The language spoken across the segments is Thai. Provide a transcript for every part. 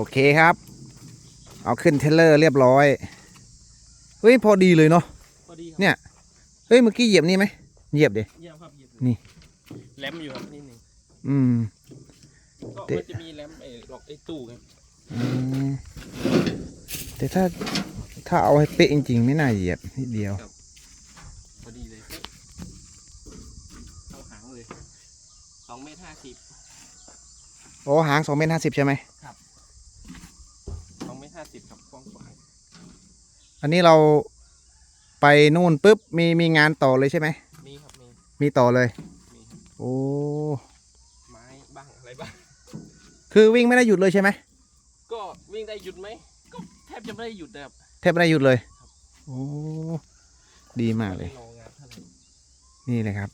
โอเคครับ เอาขึ้นเทรลเลอร์เรียบร้อย เฮ้ย พอดีเลยเนาะ พอดีครับ เนี่ย เฮ้ย เมื่อกี้เหยียบนี่ไหม เหยียบดิ เยี่ยมครับเหยียบนี่แรมอยู่ครับนิดหนึงอืม ก็เตะมันจะมีแรมไอ้ล็อกไอ้ตู้ครับอืมแต่ถ้าถ้าเอาให้เป๊ะจริงๆ ไม่น่าเหยียบนิดเดียว พอดีเลยเอาหางเลยสองเมตรห้าสิบโอ้หางสองเมตรห้าสิบใช่ไหมสองเมตรห้าสิบครับกว้างกว่า อันนี้เราไปนู่นปุ๊บมีมีงานต่อเลยใช่ไหม มีครับมีมีต่อเลย มีครับโอ้ ไม้บ้างอะไรบ้าง คือวิ่งไม่ได้หยุดเลยใช่ไหม ก็วิ่งได้หยุดไหมก็แทบจะไม่ได้หยุดนะครับแทบไม่ได้หยุดเลย โอ้ ดีมากเลยไได้รองานเท่าไหร่นี่เลยครับ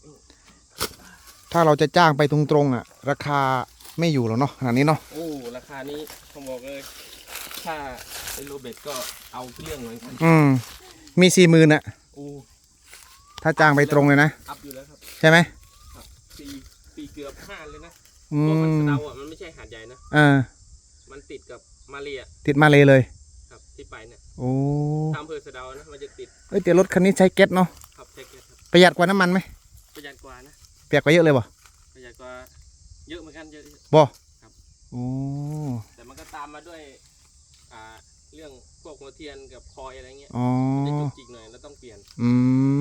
ถ้าเราจะจ้างไปตรงๆอะ ราคาไม่อยู่แล้วเนาะขนาดนี้เนาะ โอ้ราคานี้ผมบอกเลย ถ้าไอ้โรเบิร์ตก็เอาเรื่องเหมือนกันอืม มีสี่หมื่นอะโอ้ถ้าจ้างไปตรงเลยนะ อัพอยู่แล้วครับใช่ไหมปีปีเกือบห้าเลยนะอืเพราะมันมสะเดาอะมันไม่ใช่หาดใหญ่นะ อ่ามันติดกับมาเรียติดมาเลยเลย ครับที่ไปเนี่ยโอ้ทางอำเภอสะเดานะ มันจะติดเอ้ยแต่รถคันนี้ใช้แก๊สเนาะครับแท็กเก็ตครับประหยัดกว่าน้ำมันไหมประหยัดกว่านะประหยัดกว่าเยอะเลยบ่ประหยัดกว่าเยอะเหมือนกันเยอะ บ่ครับ โอ้แต่มันก็ตามมาด้วยอ่า เรื่องพวกหัวเทียนกับคอยอะไรเงี้ยอ๋อมันจะจุกจิกหน่อยแล้วต้องเปลี่ยนอืม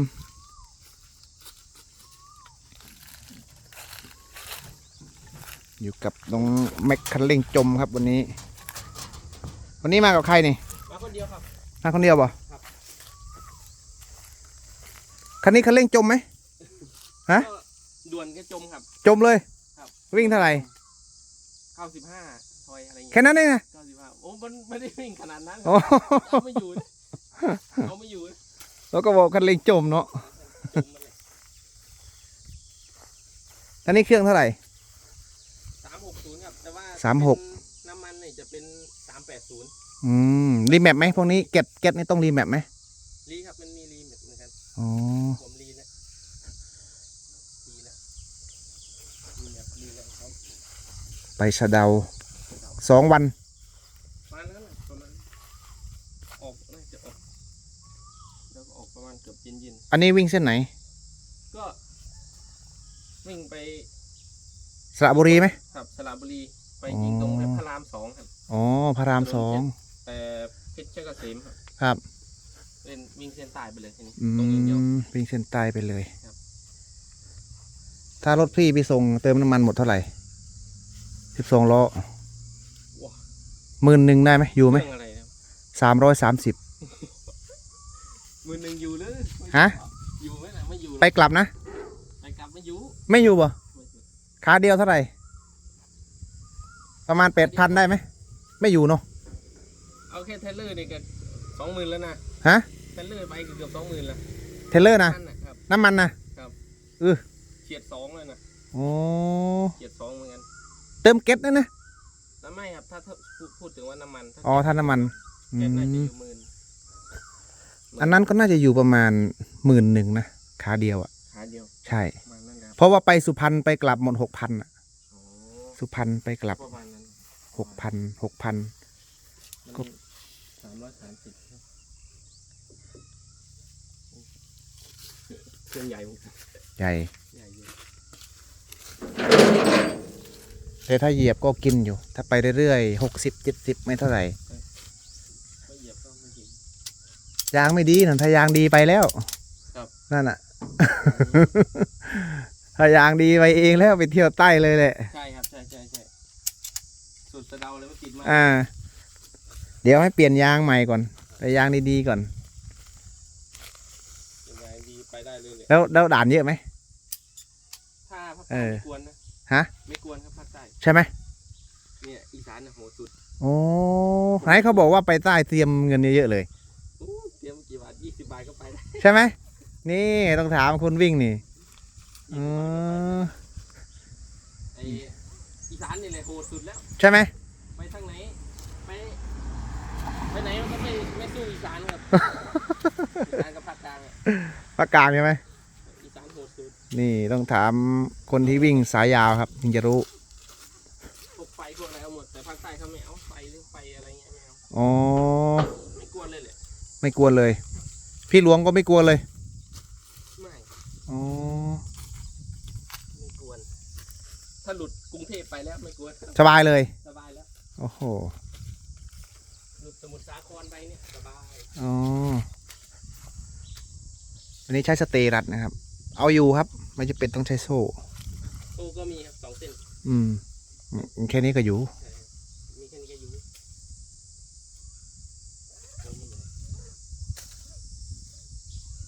อยู่กับน้องแม็กคันเร่งจมครับวันนี้ วันนี้มากับใครนี่มาคนเดียวครับ มาคนเดียวบ่ครับ คันนี้คันเร่งจมไหม ฮะ ก็ด่วนก็จมครับ จมเลยครับ วิ่งเท่าไหร่เก้าสิบห้า ทอยอะไรเงี้ยแค่นั้นเองนะ เก้าสิบห้าโอ้มันไม่ได้วิ่งขนาดนั้นโอ้เอาไม่อยู่นะเอาไม่อยู่นะแล้วก็บอกคันเร่งจมเนาะจมมันเลยอันนี้เครื่องเท่าไหร่ สามหกศูนย์ครับ แต่ว่าสามหก น้ำมันเนี่ยจะเป็นสามแปดศูนย์อืม รีแมปไหมพวกนี้เก็ตเก็ตนี่ต้องรีแมปไหมรีครับมันมีรีเหมือนกัน อ๋อ ผมรีแล้วรีแล้วรีแบบรีแล้วเขาไปสะเดา สองวันประมาณนั้นน่ะประมาณออกน่าจะออกแล้วก็ออกประมาณเกือบเย็นอันนี้วิ่งเส้นไหนๆก็วิ่งไปสระบุรีไหมครับสระบุรีไปยิงตรงอ๋อ พระรามสองครับ อ๋อพระรามสองแต่เพชรเกษมครับครับเป็นวิ่งเส้นใต้ไปเลยทีนี้อืตรงอย่างเดียว มวิ่งเส้นใต้ไปเลย ครับ ถ้ารถพี่ไปส่งเติมน้ำมันหมดเท่าไหร่สิบสองล้อว้า หมื่นหนึ่งได้ไหมอยู่ไหมเรื่องอะไรนะสามร้อยสามสิบมือหนึ่งอยู่เลยฮะ อยู่ไหมล่ะไม่อยู่ไปกลับนะ ไปกลับไม่อยู่ไม่อยู่บ่ไม่อยู่ขาเดียวเท่าไหร่ ประมาณแปดพันได้ไหม ไม่อยู่เนาะเอาแค่เทรลเลอร์นี่ก็สองหมื่นแล้วนะฮะ เทรลเลอร์ไปก็เกือบสองหมื่นแล้วเทรลเลอร์นะ นั่นนะครับ น้ำมันนะครับเออเฉียดสองเลยนะโอ้ เฉียดสองเหมือนกัน เติมเก็ตนะนะแล้ว ไม่ครับ ถ้าถ้าพูดพูดถึงว่าน้ำมันถ้าอ๋อท่าน้ำมันอืแก๊สน่าจะอมยู่หมื่นอันนั้นก็น่าจะอยู่ประมาณหมื่นหนึ่งนะขาเดียวอะขาเดียว ใช่ประมาณนั้นแหละครับเพราะว่าไปสุพรรณไปกลับหมดหกพันอะอ๋อสุพรรณไปกลับประมาณนั้นหกพันหกพันมันก็สามร้อยสามสิบเครื่องใหญ่เหมือนกันใหญ่ใหญ่เยอะ แต่ถ้าเหยียบก็กินอยู่ ถ้าไปเรื่อยๆหกสิบเจ็ดสิบไม่เท่าไหร่ไม่เหยียบก็ไม่ถึงยางไม่ดีนะถ้ายางดีไปแล้วครับนั่นอะ ถ้ายางดีไปเองแล้วไปเที่ยวใต้เลยแหละ ใช่ครับ ใช่ใช่ใช่สุดสะเดาเลยไม่ติดมากอ่า เดี๋ยวให้เปลี่ยนยางใหม่ก่อน แต่ยางดีๆก่อนยังไงดีไปได้เลยเลยแล้วแล้วด่านเยอะไหมถ้าภาคเอใต้อไม่กวนนะ ฮะ ไม่กวนครับภาคใต้ใช่ไหมเนี่ยอีสานน่ะโหดสุดโอ้ไหนเขาบอกว่าไปใต้เตรียมเงินเยอะๆเลย อู้เตรียมกี่บาทยี่สิบบาทก็ไปได้ใช่ไหมนี่ต้องถามคนวิ่งนี่ยี่อ๋สิอบบาทก็ไปได้ไออีสานนี่แหละโหดสุดแล้ว ใช่ไหมไปทางไหน ไป ไปไหนมันก็ไม่ไม่สู้อีสานครับ อีสานกับภาคกลางอะภาคกลางใช่ไหม อีสานโหดสุด นี่ต้องถามคนที่วิ่งสายยาวครับถึงจะรู้พวกไฟพวกอะไรเอาหมดแต่ภาคใต้เขาไม่เอาไฟหรือไฟอะไรเงี้ยไม่เอาอ๋อไม่กลัวเลยแหละไม่กลัวเลย พี่หลวงก็ไม่กลัวเลยไม่อ๋อไม่กวนถ้าหลุดกรุงเทพไปแล้วไม่กวนสบายเลยสบายแล้วโอ้โหหลุดสมุทรสาครไปเนี่ยสบายอ๋ออันนี้ใช้สเตย์รัดนะครับ เอาอยู่ครับ ไม่จะเป็นต้องใช้โซ่โอ้ก็มีครับสองเส้น อืมอืมแค่นี้ก็อยู่ใช่มีแค่นี้ก็อยู่โอ้ไม่เป็นไร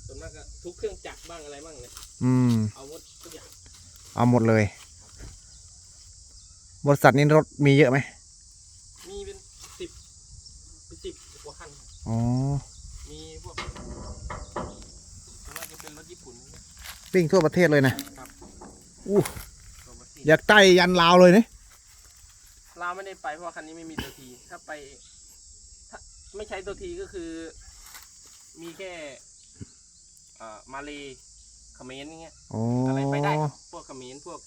ส่วนมากก็ทุกเครื่องจักรบ้างอะไรบ้างเนี่ยอืม เอาหมดทุกอย่าง เอาหมดเลย บริษัทนี้รถมีเยอะไหม มีเป็นสิบเป็นสิบกว่าคันครับอ๋อ มีพวกส่วนมากจะเป็นรถญี่ปุ่นเนี่ย วิ่งทั่วประเทศเลยนะอู้ตัวมาสิอยากใต้ยันลาวเลยนี่เราไม่ได้ไปเพราะว่าคันนี้ไม่มีตัวทีถ้าไปถ้าไม่ใช้ตัวทีก็คือ มีแค่เอ่อมาเลเขมรอย่างเงี้ยอ๋ออะไรไปได้ครับพวกเขมรพวก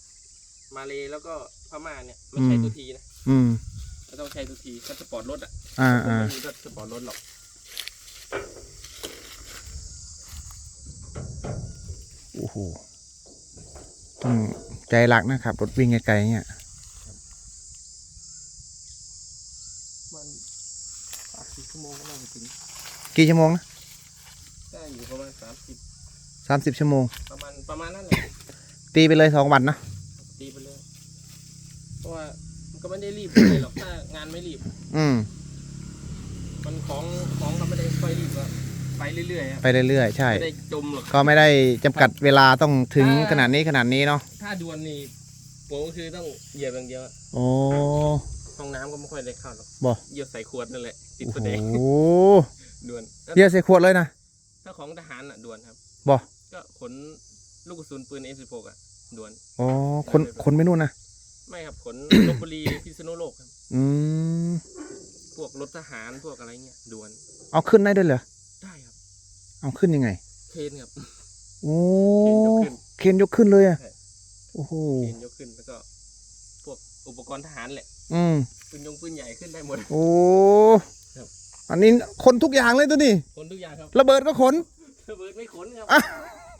มาเลแล้วก็พม่าเนี่ยไม่ใช่อืมตัวทีนะอืมไม่ต้องใช้ตัวทีก็สปอร์ตรถอะอ่าผมอ่าไม่มีรถสปอร์ตรถหรอก โอ้โหต้องใจหลักนะครับ รถวิ่งไกลๆเนี่ยมันสามสิบชั่วโมงก็น่าจะถึงกี่ชั่วโมงนะได้อยู่ประมาณสามสิบสามสิบชั่วโมง ประมาณประมาณนั้นแหละตีไปเลยสองวันนะตีไปเลยเพราะว่ามันก็ไม่ได้รีบเลยหรอกถ้างานไม่รีบ อืมมันของของก็ไม่ได้ค่อยรีบก็ ไปเรื่อยๆครับไปเรื่อยๆ ใช่ ไม่ได้จมหรอก ก็ไม่ได้จำกัดเวลาต้องถึงขนาดนี้ขนาดนี้เนาะถ้าดวนนี่ผมก็คือต้องเหยียบอย่างเดียวอะโอ้ ห้องน้ำก็ไม่ค่อยได้เข้าหรอกบ่ เหยียบใส่ขวดนั่นแหละติดโอ้ประโหเด็นด่วนแล้วเบียร์ใส่ขวดเลยนะ ถ้าของทหารอะด่วนครับบ่ ก็ขนลูกกระสุนปืน M16 อะด่วน อ๋อคนคนไม่นู่นนะไม่ครับขน ลบบุรีพิษณุโลกครับ อืมพวกรถทหารพวกอะไรเงี้ยด่วนเอาขึ้นได้ด้วยเหรอ ได้ครับ เอาขึ้นยังไง เคนครับ โอ้เคนยกขึ้นเคนยกขึ้นเลยอะใช่โอ้โห เคนยกขึ้นแล้วก็ พวกอุปกรณ์ทหารแหละ อืมปืนยงปืนใหญ่ขึ้นได้หมด โอ้ครับอันนี้คนทุกอย่างเลยตัวนี้ขนทุกอย่างครับ ระเบิดก็ขน ระเบิดไม่ขนครับอะ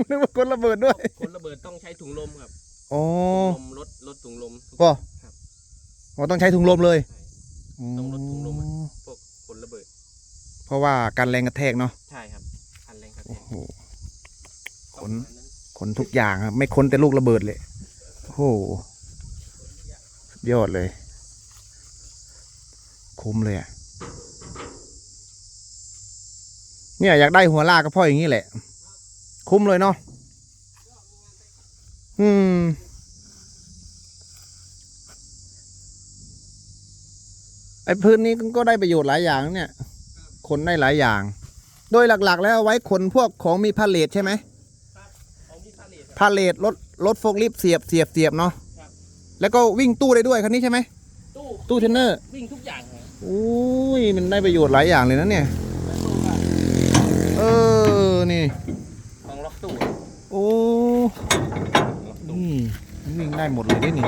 นึกว่าคนระเบิดด้วยขนระเบิดต้องใช้ถุงลมครับโอ้ถุงลมรถรถถุงลมทุกบ่ครับอ๋อต้องใช้ถุงลมเลยใช่ต้องลดถุงลมอะอ๋อพวกขนระเบิด เพราะว่าการแรงกระแทกเนาะ ใช่ครับพันแรงครับ โอ้โหขนต้องประมาณนั้นขนทุกอย่างครับ ไม่ค้นแต่ลูกระเบิดเลย โอ้โหยอดเลย คุ้มเลยอะ เนี่ยอยากได้หัวลากก็เพราะอย่างนี้แหละ คุ้มเลยเนาะ อืมไอ้พื้นนี้ก็ได้ประโยชน์หลายอย่างเนี่ยขนได้หลายอย่าง โดยหลักๆ แล้วเอาไว้ขนพวกของมีพาเลทใช่ไหมของพี่พาเลทครับพาเลทรถรถโฟกลิฟต์เสียบเสียบเสียบเนาะครับแล้วก็วิ่งตู้ได้ด้วยคันนี้ใช่ไหมตู้ตู้เทรนเนอร์วิ่งทุกอย่างครับอุ้ยมันได้ประโยชน์หลายอย่างเลยนะเนี่ยแล้วตู้ก็เออนี่ของล็อกตู้โอ้ล็อกตู้นี่มันวิ่งได้หมดเลยด้วยนี่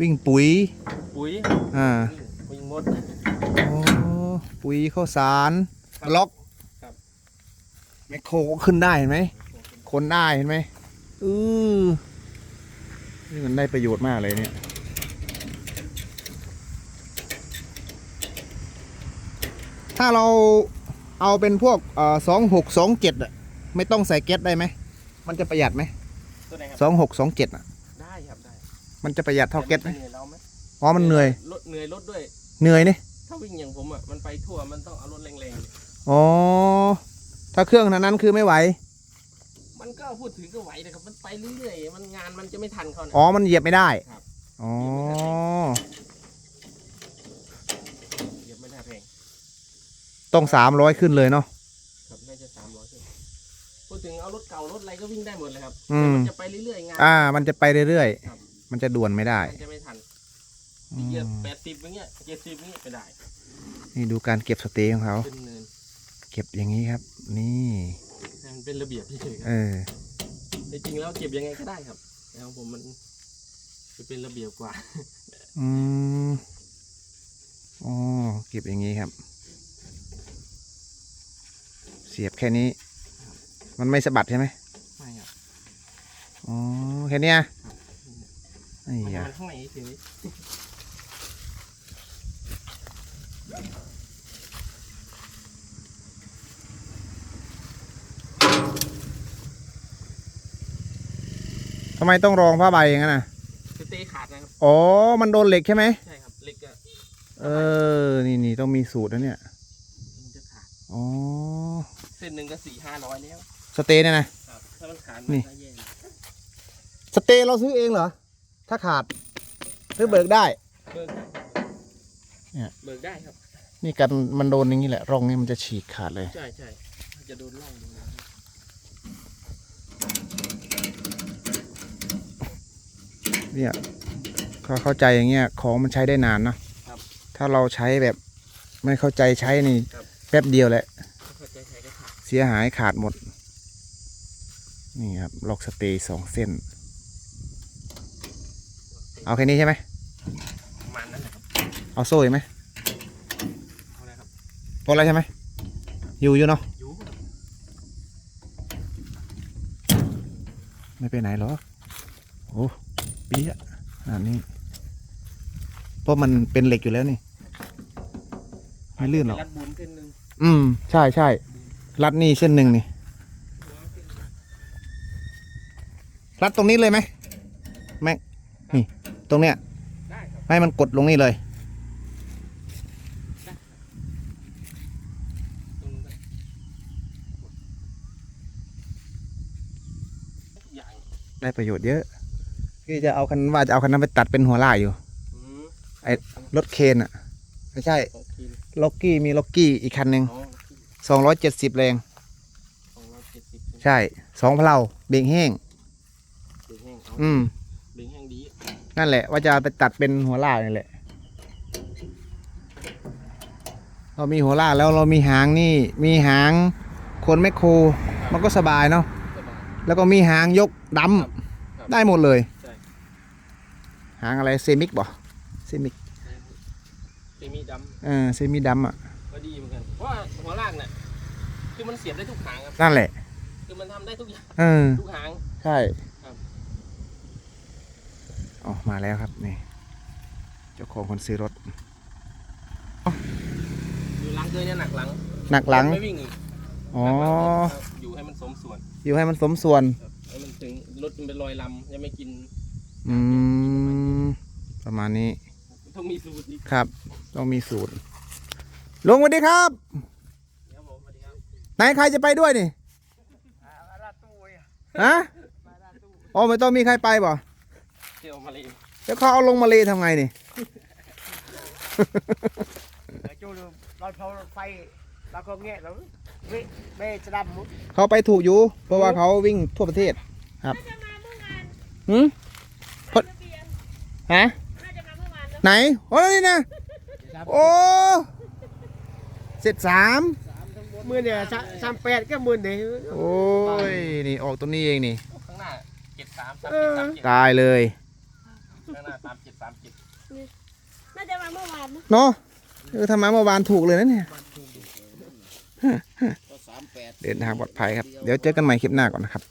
วิ่งปุ๋ย ปุ๋ยอ่าวิ่งหมดโอ้ปุ๋ยข้าวสารครับล็อกครับ แมคโครก็ขึ้นได้เห็นไหมคนได้เห็นไหมอือนี่มันได้ประโยชน์มากเลยเนี่ยถ้าเราเอาเป็นพวกสองหกสองเจ็ดอะไม่ต้องใส่แก๊สได้ไหม มันจะประหยัดไหมตัวไหนคสรับองหกสองเจ็ดอะได้ครับได้ มันจะประหยัดเท่าแก๊สไหมเหนื่อยเราไหมอ๋อ มันเหนื่อยรถเหนื่อยรถด้วย เหนื่อยนี่ ถ้าวิ่งอย่างผมอะ มันไปทั่ว มันต้องเอารถแรงอ๋อ ถ้าเครื่องขนาดนั้นคือไม่ไหวๆมันก็พูดถึงก็ไหวนะครับ มันไปเรื่อยๆ มันงานมันจะไม่ทันเขานะ อ๋อ มันเหยียบไม่ได้ ครับ อ๋อ เหยียบไม่ได้แพงต้องสามร้อยขึ้นเลยเนาะ ครับน่าจะสามร้อยพูดถึงเอารถเก่ารถอะไรก็วิ่งได้หมดเลยครับอืม แต่มันจะไปเรื่อยๆงาน อ่า มันจะไปเรื่อยครับ ๆ มันจะด่วนไม่ได้ มันจะไม่ทันอืเหยียบมแปดสิบอย่างเงี้ยเจ็ดสิบอย่างเงี้ยไม่ได้นี่ดูการเก็บสเตย์ของเขา เป็นเนินเก็บอย่างนี้ครับ นี่มันเป็นระเบียบเฉยๆคเอรับอแต่จริงแล้วเก็บยังไงก็ได้ครับแล้วผมมันจะเป็นระเบียบกว่า อืมอ๋อเก็บอย่างนี้ครับ เสียบแค่นี้ มันไม่สะบัดใช่ไหมไม่ครับอ๋อแค่เนี้ยไอ้มันยามันข้างในเฉย ทำไมต้องรองผ้าใบอย่างนั้นน่ะสเตย์ขาดนะครับ อ๋อ มันโดนเหล็กใช่ไหม ใช่ครับเหล็กอะเออ นี่นี่ต้องมีสูตรนะเนี่ย มันจะขาด อ๋อ เส้นหนึ่งก็สี่ห้าร้อยแล้ว สเตย์เนี่ยนะ ครับ ถ้ามันขาดนี่มันก็แย่สเตย์เราซื้อเองเหรอ ถ้าขาดหรือเบิกได้ เบิกได้เนี่ย เบิกได้ครับ นี่กันมันโดนอย่างนี้แหละ ร่องนี้มันจะฉีกขาดเลย ใช่ใช่มันจะโดนร่องโดนอะไร เนี่ยเขาเข้าใจอย่างเงี้ยของมันใช้ได้นานเนอะถ้าเราใช้แบบไม่เข้าใจใช้นี่แป๊บเดียวแหละถ้าเข้าใจใช้ก็ขาดเสียหายขาดหมด นี่ครับล็อกสเตย์สองเส้น เอาแค่นี้ใช่ไหม ประมาณนั้นแหละครับเอาโซ่อีกไหมเอาเลยครับพอแล้วใช่ไหม อยู่อยู่เนาะอยู่ไม่ไปไหนหรอกโอ้ เปี้ยะขนาดนี้ เพราะมันเป็นเหล็กอยู่แล้วนี่ ไม่ลื่นหรอก รัดบุญเส้นหนึ่งอืม ใช่ใช่รัดนี่เส้นหนึ่งนี่ รัดตรงนี้เลยไหมแม็กนี่ ตรงเนี้ย ได้ครับให้มันกดลงนี่เลย ตรงนู้นก็ทุกอย่างได้ประโยชน์เยอะ คือจะเอาคันว่าจะเอาคันนั้นไปตัดเป็นหัวล่ายอยู่ อืมรถเคนอะ ไม่ใช่โอเคล็อกกี้มีล็อกกี้อีกคันหนึ่งอ๋อสองร้อยเจ็ดสิบแรง สองร้อยเจ็ดสิบใช่สองเพลาเบงแห้ง เบงแห้งเอาอืม เบงแห้งดีนั่นแหละว่าจะเอาไปตัดเป็นหัวล่ากนี่แหละ เรามีหัวล่ากแล้วเรามีหางนี่ มีหางคนแมคโคร มันก็สบายเนาะสบาย แล้วก็มีหางยกดครับำได้หมดเลยใช่ หางอะไรเซมิกบ่เซมิกเซมิดเออเซมิดำอะำก็ดีเหมือนกันเพราะว่าหัวลากเนี่ยคือมันเสียบได้ทุกหางครับนั่นแหละ คือมันทำได้ทุกอย่างเออ ทุกหาง ใช่ครับ อ๋อมาแล้วครับนี่เจ้าของคนซื้อรถอยู่หลังเกินเนี่ยหนักหลังหนักหลังไม่วิ่งอีกอ๋อหนักหลังครับอยู่ให้มันสมส่วน อยู่ให้มันสมส่วนครับให้มันถึงรถมันเป็นรอยลำยังไม่กิน อืมประมาณนี้ ต้องมีสูตรอีกครับ ต้องมีสูตรลุงสวัสดีครับเดี๋ยวผมสวัสดีครับไหนใครจะไปด้วยนี่ราตู้ฮะอ๋อไม่ต้องมีใครไปบ่เที่ยวมาเลยแล้วเขาเอาลงมาเลทำไงนี่ chỗ đường đòi phao phay bà con nghe lắm bê bê sẽ đâm muốn เขาไปถูกอยู่ เพราะว่าเขาวิ่งทั่วประเทศ ครับหืมพอ ฮะไหนโอ้นี่นะโอ้เสร็จสาม mưa này sam pet cái mưa này โอ้ยนี่ออกตัวนี้เองนี่ข้างหน้าเจ็ดสามสามเจ็ดสามเจ็ดตายเลยข้างหน้าสามเจ็ดสามเจ็ดน่าจะมาเมื่อวานนะเนาะเออทำไมเมื่อวานถูกเลยนะเนี่ยเดินทางปลอดภัยครับ เดี๋ยวเจอกันใหม่คลิปหน้าก่อนนะครับ